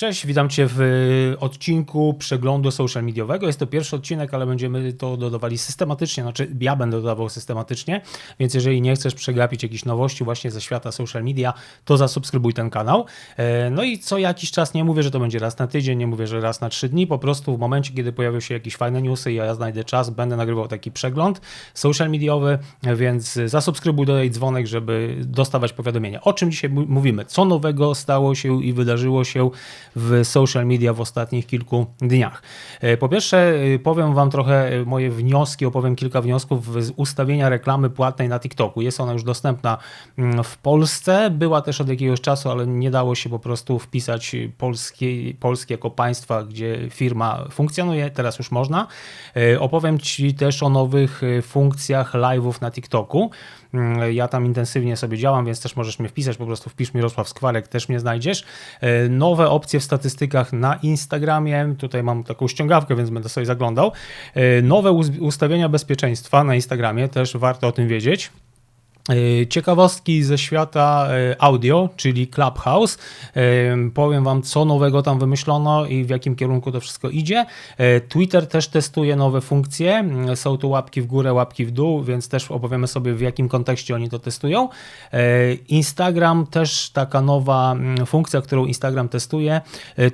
Cześć, witam Cię w y, odcinku przeglądu social mediowego. Jest to pierwszy odcinek, ale będziemy to dodawali systematycznie, znaczy ja będę dodawał systematycznie, więc jeżeli nie chcesz przegapić jakichś nowości właśnie ze świata social media, to zasubskrybuj ten kanał. E, no i co jakiś czas, nie mówię, że to będzie raz na tydzień, nie mówię, że raz na trzy dni, po prostu w momencie, kiedy pojawią się jakieś fajne newsy ja znajdę czas, będę nagrywał taki przegląd social mediowy, więc zasubskrybuj, dodaj dzwonek, żeby dostawać powiadomienia. O czym dzisiaj mówimy? Co nowego stało się i wydarzyło się w social media w ostatnich kilku dniach. E, po pierwsze, e, powiem Wam trochę e, moje wnioski, opowiem kilka wniosków z ustawienia reklamy płatnej na TikToku. Jest ona już dostępna mm, w Polsce, była też od jakiegoś czasu, ale nie dało się po prostu wpisać Polski, Polski jako państwa, gdzie firma funkcjonuje, teraz już można. Opowiem Ci też o nowych funkcjach live'ów na TikToku. Mm, ja tam intensywnie sobie działam, więc też możesz mnie wpisać, po prostu wpisz Mirosław Skwarek, też mnie znajdziesz. E, nowe opcje w statystykach na Instagramie, tutaj mam taką ściągawkę, więc będę sobie zaglądał. E, nowe ustawienia bezpieczeństwa na Instagramie, też warto o tym wiedzieć. E, ciekawostki ze świata e, audio, czyli Clubhouse. E, powiem Wam, co nowego tam wymyślono i w jakim kierunku to wszystko idzie. Twitter też testuje nowe funkcje. Są tu łapki w górę, łapki w dół, więc też opowiemy sobie, w jakim kontekście oni to testują. Instagram też taka nowa funkcja, którą Instagram testuje,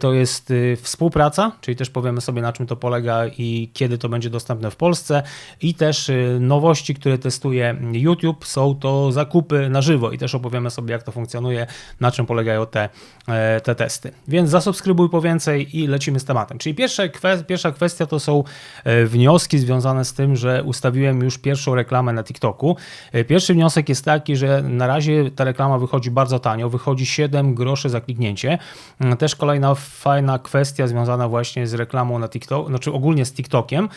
to jest współpraca, czyli też powiemy sobie, na czym to polega i kiedy to będzie dostępne w Polsce. I też nowości, które testuje YouTube, są to to zakupy na żywo i też opowiemy sobie, jak to funkcjonuje, na czym polegają te, e, te testy. Więc zasubskrybuj po więcej i lecimy z tematem. Czyli pierwsza, pierwsza kwestia to są e, wnioski związane z tym, że ustawiłem już pierwszą reklamę na TikToku. E, pierwszy wniosek jest taki, że na razie ta reklama wychodzi bardzo tanio, wychodzi 7 groszy za kliknięcie. Też kolejna fajna kwestia związana właśnie z reklamą na TikTok, znaczy ogólnie z TikTokiem.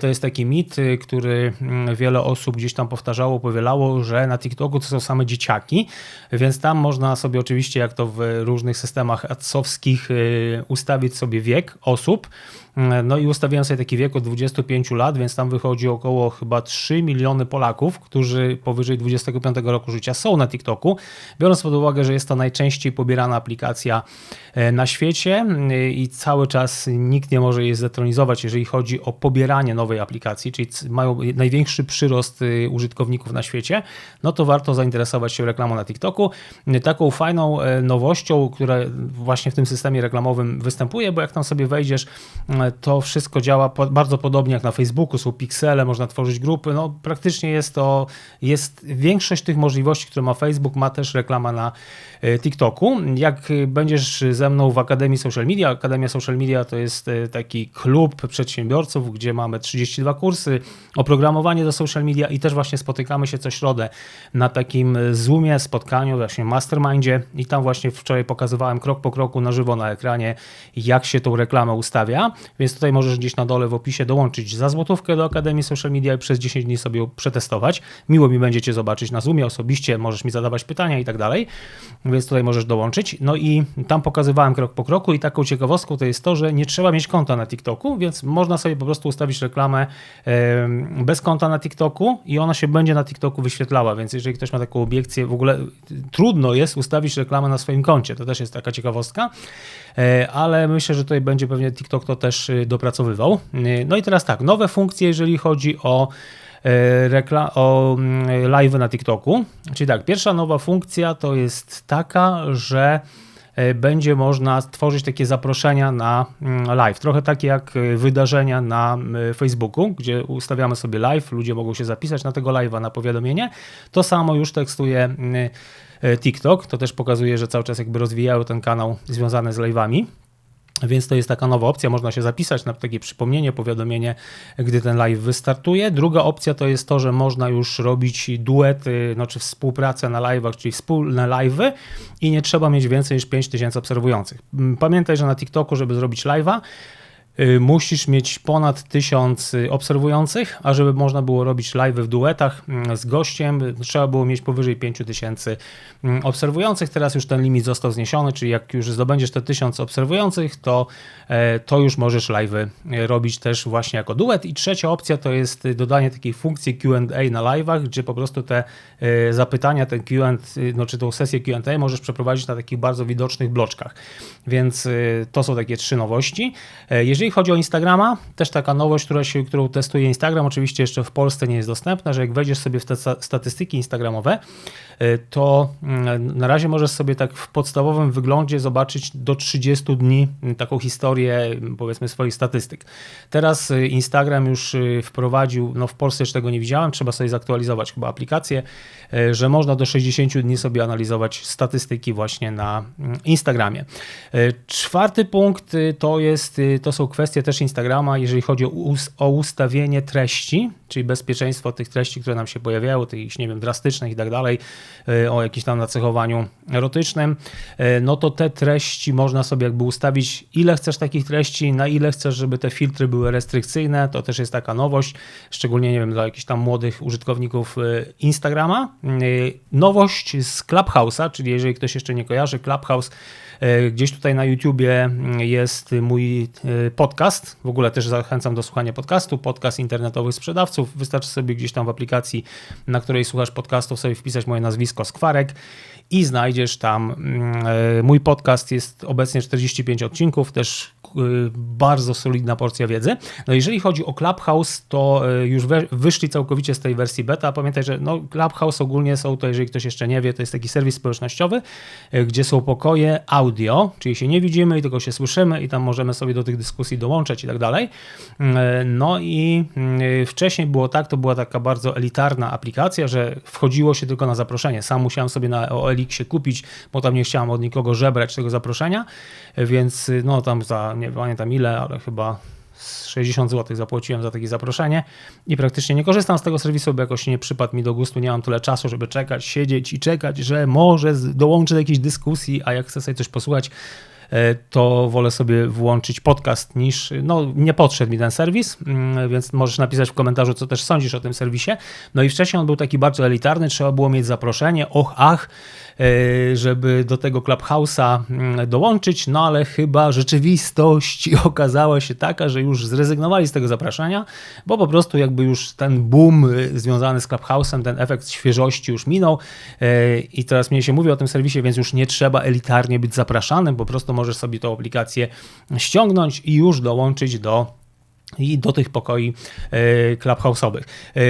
To jest taki mit, który mm, wiele osób gdzieś tam powtarzało, powielało, że na TikToku to są same dzieciaki, więc tam można sobie oczywiście, jak to w różnych systemach adsowskich, y, ustawić sobie wiek osób. No i ustawiłem sobie taki wiek od 25 lat, więc tam wychodzi około chyba 3 miliony Polaków, którzy powyżej 25 roku życia są na TikToku. Biorąc pod uwagę, że jest to najczęściej pobierana aplikacja e, na świecie y, i cały czas nikt nie może jej zdetronizować, jeżeli chodzi o pobieranie nowej aplikacji, czyli mają największy przyrost y, użytkowników na świecie, no to warto zainteresować się reklamą na TikToku. Taką fajną e, nowością, która właśnie w tym systemie reklamowym występuje, bo jak tam sobie wejdziesz, e, to wszystko działa bardzo podobnie jak na Facebooku, są piksele, można tworzyć grupy, no praktycznie jest to, jest większość tych możliwości, które ma Facebook, ma też reklama na e, TikToku. Jak będziesz ze mną w Akademii Social Media, Akademia Social Media to jest taki klub przedsiębiorców, gdzie mamy 32 kursy, oprogramowanie do social media i też właśnie spotykamy się co środę na takim Zoomie, spotkaniu, właśnie mastermindzie. I tam właśnie wczoraj pokazywałem krok po kroku na żywo na ekranie, jak się tą reklamę ustawia, więc tutaj możesz gdzieś na dole w opisie dołączyć za złotówkę do Akademii Social Media i przez 10 dni sobie przetestować. Miło mi będzie Cię zobaczyć na Zoomie osobiście, możesz mi zadawać pytania i tak dalej, więc tutaj możesz dołączyć. No i tam pokazywałem krok po kroku i taką ciekawostką to jest to, że nie trzeba mieć konta na TikToku, więc można sobie po prostu ustawić reklamę bez konta na TikToku i ona się będzie na TikToku wyświetlała, więc jeżeli ktoś ma taką obiekcję, w ogóle trudno jest ustawić reklamę na swoim koncie, to też jest taka ciekawostka, e, ale myślę, że tutaj będzie pewnie TikTok to też dopracowywał. E, no i teraz tak, nowe funkcje, jeżeli chodzi o rekla- o mm, live na TikToku. Czyli tak, pierwsza nowa funkcja to jest taka, że E, będzie można stworzyć takie zaproszenia na mm, live. Trochę takie jak e, wydarzenia na Facebooku, gdzie ustawiamy sobie live, ludzie mogą się zapisać na tego live'a, na powiadomienie. To samo już tekstuje e, TikTok. To też pokazuje, że cały czas jakby rozwijają ten kanał związany z live'ami. Więc to jest taka nowa opcja, można się zapisać na takie przypomnienie, powiadomienie, gdy ten live wystartuje. Druga opcja to jest to, że można już robić duety, no, czy współpracę na live'ach, czyli wspólne live'y i nie trzeba mieć więcej niż 5000 obserwujących. Pamiętaj, że na TikToku, żeby zrobić live'a, musisz mieć ponad 1000 obserwujących, a żeby można było robić live w duetach mm, z gościem, trzeba było mieć powyżej 5000 mm, obserwujących. Teraz już ten limit został zniesiony, czyli jak już zdobędziesz te 1000 obserwujących, to, e, to już możesz live robić też właśnie jako duet. I trzecia opcja to jest dodanie takiej funkcji QA na live'ach, gdzie po prostu te e, zapytania, ten QA, no, czy tą sesję QA możesz przeprowadzić na takich bardzo widocznych bloczkach. Więc y, to są takie trzy nowości. E, jeżeli chodzi o Instagrama, też taka nowość, która się, którą testuje Instagram, oczywiście jeszcze w Polsce nie jest dostępna, że jak wejdziesz sobie w te statystyki instagramowe, e, to mm, na razie możesz sobie tak w podstawowym wyglądzie zobaczyć do 30 dni taką historię, powiedzmy, swoich statystyk. Teraz y, Instagram już y, wprowadził, no w Polsce jeszcze tego nie widziałem, trzeba sobie zaktualizować chyba aplikację, że można do 60 dni sobie analizować statystyki właśnie na Instagramie. Czwarty punkt y, to, jest, y, to są kwestie też Instagrama, jeżeli chodzi o, ustawienie treści, czyli bezpieczeństwo tych treści, które nam się pojawiały, tych, nie wiem, drastycznych i tak dalej, e, o jakimś tam nacechowaniu erotycznym, e, no to te treści można sobie jakby ustawić, ile chcesz takich treści, na ile chcesz, żeby te filtry były restrykcyjne, to też jest taka nowość, szczególnie, nie wiem, dla jakichś tam młodych użytkowników Instagrama. Nowość z Clubhouse'a, czyli jeżeli ktoś jeszcze nie kojarzy, Clubhouse E, gdzieś tutaj na YouTubie mm, jest mój e, podcast. W ogóle też zachęcam do słuchania podcastu. Podcast internetowych sprzedawców. Wystarczy sobie gdzieś tam w aplikacji, na której słuchasz podcastów, sobie wpisać moje nazwisko Skwarek i znajdziesz tam. Mm, e, mój podcast jest obecnie 45 odcinków, też bardzo solidna porcja wiedzy. No jeżeli chodzi o Clubhouse, to już wyszli całkowicie z tej wersji beta. Pamiętaj, że no Clubhouse ogólnie są to, jeżeli ktoś jeszcze nie wie, to jest taki serwis społecznościowy, gdzie są pokoje audio audio, czyli się nie widzimy i tylko się słyszymy i tam możemy sobie do tych dyskusji dołączać i tak dalej. Mm, no i mm, wcześniej było tak, to była taka bardzo elitarna aplikacja, że wchodziło się tylko na zaproszenie. Sam musiałem sobie na OLX kupić, bo tam nie chciałem od nikogo żebrać tego zaproszenia, więc no tam za, nie pamiętam ile, ale chyba 60 zł zapłaciłem za takie zaproszenie i praktycznie nie korzystam z tego serwisu, bo jakoś nie przypadł mi do gustu, nie mam tyle czasu, żeby czekać, siedzieć i czekać, że może dołączę do jakiejś dyskusji, a jak chcę sobie coś posłuchać, to wolę sobie włączyć podcast niż, no nie podszedł mi ten serwis, mm, więc możesz napisać w komentarzu, co też sądzisz o tym serwisie. No i wcześniej on był taki bardzo elitarny, trzeba było mieć zaproszenie, och, ach, E, żeby do tego Clubhouse'a mm, dołączyć, no ale chyba rzeczywistość okazała się taka, że już zrezygnowali z tego zapraszania, bo po prostu jakby już ten boom y, związany z Clubhouse'em, ten efekt świeżości już minął e, i teraz mniej się mówi o tym serwisie, więc już nie trzeba elitarnie być zapraszanym, po prostu możesz sobie tą aplikację ściągnąć i już dołączyć do i do tych pokoi e, clubhouse'owych. E,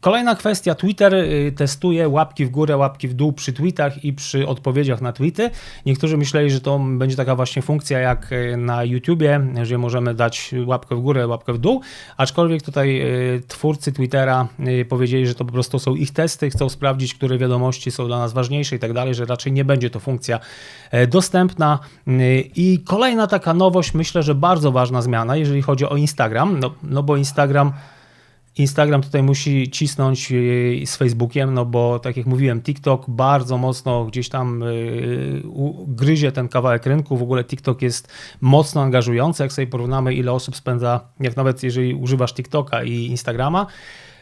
kolejna kwestia, Twitter e, testuje łapki w górę, łapki w dół przy tweetach i przy odpowiedziach na tweety. Niektórzy myśleli, że to będzie taka właśnie funkcja jak na YouTubie, że możemy dać łapkę w górę, łapkę w dół, aczkolwiek tutaj twórcy Twittera powiedzieli, że to po prostu są ich testy, chcą sprawdzić, które wiadomości są dla nas ważniejsze i tak dalej, że raczej nie będzie to funkcja dostępna. I kolejna taka nowość, myślę, że bardzo ważna zmiana, jeżeli chodzi o Instagram, Instagram, no, no bo Instagram, Instagram tutaj musi cisnąć e, z Facebookiem, no bo tak jak mówiłem, TikTok bardzo mocno gdzieś tam yy, gryzie ten kawałek rynku. W ogóle TikTok jest mocno angażujący, jak sobie porównamy, ile osób spędza, jak nawet jeżeli używasz TikToka i Instagrama,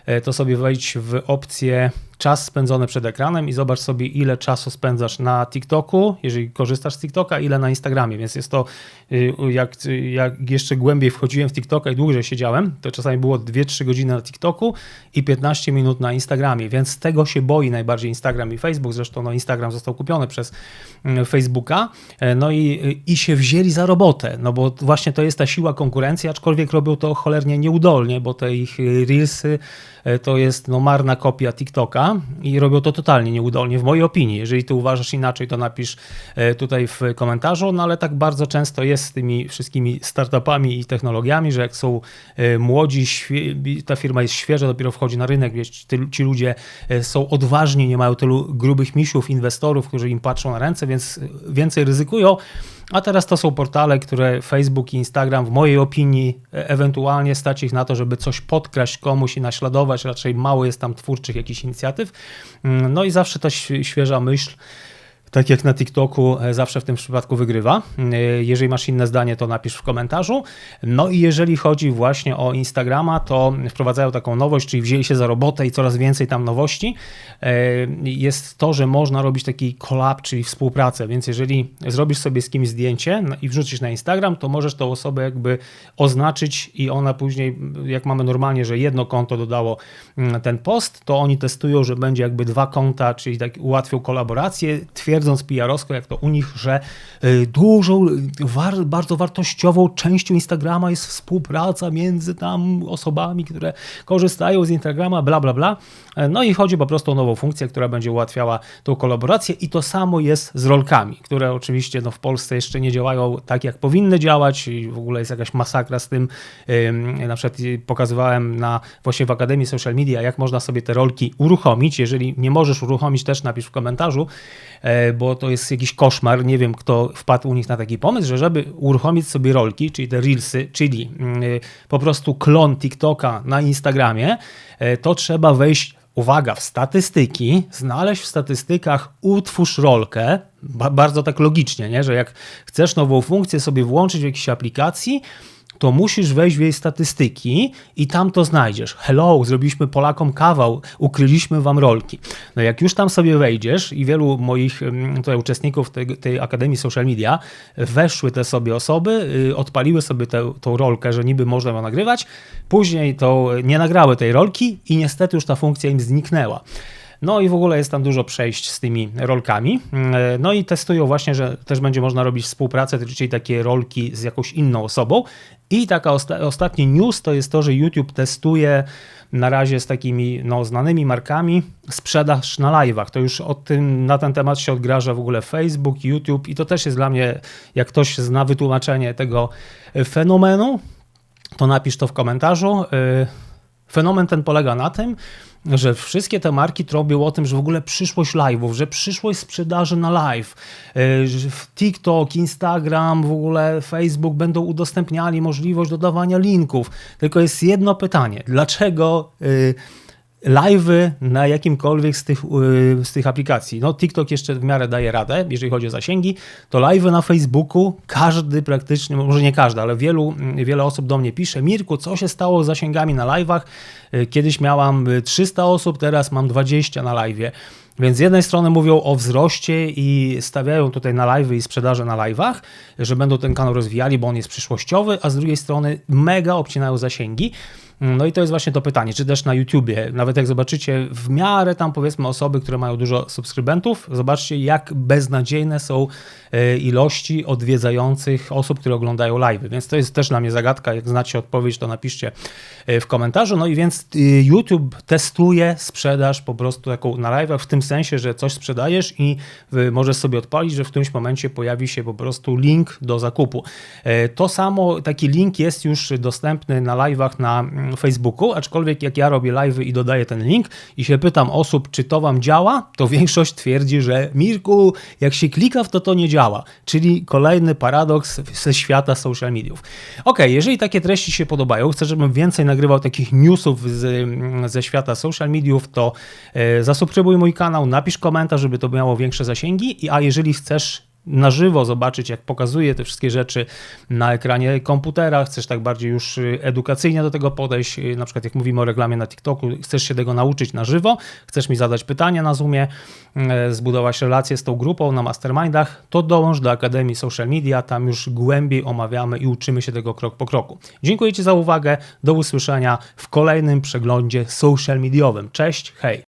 e, to sobie wejdź w opcję czas spędzony przed ekranem i zobacz sobie, ile czasu spędzasz na TikToku, jeżeli korzystasz z TikToka, ile na Instagramie. Więc jest to, y, jak, jak jeszcze głębiej wchodziłem w TikToka i dłużej siedziałem, to czasami było 2-3 godziny na TikToku i 15 minut na Instagramie. Więc tego się boi najbardziej Instagram i Facebook. Zresztą no, Instagram został kupiony przez mm, Facebooka. E, no i, i się wzięli za robotę, no bo właśnie to jest ta siła konkurencji, aczkolwiek robią to cholernie nieudolnie, bo te ich Reelsy e, to jest no, marna kopia TikToka i robią to totalnie nieudolnie, w mojej opinii. Jeżeli ty uważasz inaczej, to napisz e, tutaj w komentarzu, no ale tak bardzo często jest z tymi wszystkimi startupami i technologiami, że jak są e, młodzi, ta firma jest świeża, dopiero wchodzi na rynek, wiesz, ci ludzie e, są odważni, nie mają tylu grubych misiów, inwestorów, którzy im patrzą na ręce, więc więcej ryzykują, a teraz to są portale, które Facebook i Instagram, w mojej opinii, ewentualnie stać ich na to, żeby coś podkraść komuś i naśladować. Raczej mało jest tam twórczych jakichś inicjatyw. Mm, no i zawsze ta świeża myśl tak jak na TikToku, e, zawsze w tym przypadku wygrywa. E, jeżeli masz inne zdanie, to napisz w komentarzu. No i jeżeli chodzi właśnie o Instagrama, to wprowadzają taką nowość, czyli wzięli się za robotę i coraz więcej tam nowości. E, jest to, że można robić taki collab, czyli współpracę, więc jeżeli zrobisz sobie z kimś zdjęcie no i wrzucisz na Instagram, to możesz tą osobę jakby oznaczyć i ona później, jak mamy normalnie, że jedno konto dodało mm, ten post, to oni testują, że będzie jakby dwa konta, czyli tak ułatwią kolaborację, twierdząc PR-owsko, jak to u nich, że y, dużą, bardzo wartościową częścią Instagrama jest współpraca między tam osobami, które korzystają z Instagrama, bla, bla, bla. No i chodzi po prostu o nową funkcję, która będzie ułatwiała tą kolaborację i to samo jest z rolkami, które oczywiście no, w Polsce jeszcze nie działają tak, jak powinny działać i w ogóle jest jakaś masakra z tym. Na przykład pokazywałem na właśnie w Akademii Social Media, jak można sobie te rolki uruchomić. Jeżeli nie możesz uruchomić, też napisz w komentarzu, bo to jest jakiś koszmar. Nie wiem, kto wpadł u nich na taki pomysł, że żeby uruchomić sobie rolki, czyli te reelsy, czyli mm, po prostu klon TikToka na Instagramie, e, to trzeba wejść uwaga, w statystyki, znaleźć w statystykach utwórz rolkę, bardzo tak logicznie, nie? że jak chcesz nową funkcję sobie włączyć w jakiejś aplikacji, to musisz wejść w jej statystyki i tam to znajdziesz. Hello, zrobiliśmy Polakom kawał, ukryliśmy wam rolki. No jak już tam sobie wejdziesz i wielu moich mm, tutaj uczestników tej, tej Akademii Social Media weszły te sobie osoby, y, odpaliły sobie tę tą rolkę, że niby można ją nagrywać, później to nie nagrały tej rolki i niestety już ta funkcja im zniknęła. No i w ogóle jest tam dużo przejść z tymi rolkami. No i testują właśnie, że też będzie można robić współpracę, czyli takie rolki z jakąś inną osobą. I taka osta ostatni news to jest to, że YouTube testuje na razie z takimi no, znanymi markami sprzedaż na live'ach. To już o tym, na ten temat się odgraża w ogóle Facebook, YouTube i to też jest dla mnie, jak ktoś zna wytłumaczenie tego fenomenu, to napisz to w komentarzu. Y, fenomen ten polega na tym, że wszystkie te marki trąbią o tym, że w ogóle przyszłość live'ów, że przyszłość sprzedaży na live, y, TikTok, Instagram, w ogóle Facebook będą udostępniali możliwość dodawania linków. Tylko jest jedno pytanie, dlaczego y, live'y na jakimkolwiek z tych, y, z tych aplikacji. No TikTok jeszcze w miarę daje radę, jeżeli chodzi o zasięgi, to live'y na Facebooku, każdy praktycznie, może nie każdy, ale wielu, wiele osób do mnie pisze, Mirku, co się stało z zasięgami na live'ach? Y, kiedyś miałam 300 osób, teraz mam 20 na live'ie. Więc z jednej strony mówią o wzroście i stawiają tutaj na live i sprzedaże na live'ach, że będą ten kanał rozwijali, bo on jest przyszłościowy, a z drugiej strony mega obcinają zasięgi. No i to jest właśnie to pytanie, czy też na YouTubie, nawet jak zobaczycie w miarę tam powiedzmy osoby, które mają dużo subskrybentów, zobaczcie jak beznadziejne są e, ilości odwiedzających osób, które oglądają live. Więc to jest też dla mnie zagadka, jak znacie odpowiedź, to napiszcie e, w komentarzu. No i więc e, YouTube testuje sprzedaż po prostu taką na live'ach, w tym sensie, że coś sprzedajesz i możesz sobie odpalić, że w którymś momencie pojawi się po prostu link do zakupu. To samo, taki link jest już dostępny na live'ach na mm, Facebooku, aczkolwiek jak ja robię live i dodaję ten link i się pytam osób, czy to wam działa, to większość twierdzi, że Mirku, jak się klika w to, to nie działa. Czyli kolejny paradoks ze świata social mediów. Ok, jeżeli takie treści się podobają, chcę, żebym więcej nagrywał takich newsów z, ze świata social mediów, to e, zasubskrybuj mój kanał, napisz komentarz, żeby to miało większe zasięgi, a jeżeli chcesz na żywo zobaczyć, jak pokazuje te wszystkie rzeczy na ekranie komputera, chcesz tak bardziej już y, edukacyjnie do tego podejść, y, na przykład jak mówimy o reklamie na TikToku, chcesz się tego nauczyć na żywo, chcesz mi zadać pytania na Zoomie, y, zbudować relacje z tą grupą na mastermindach, to dołącz do Akademii Social Media, tam już głębiej omawiamy i uczymy się tego krok po kroku. Dziękuję Ci za uwagę, do usłyszenia w kolejnym przeglądzie social mediowym. Cześć, hej!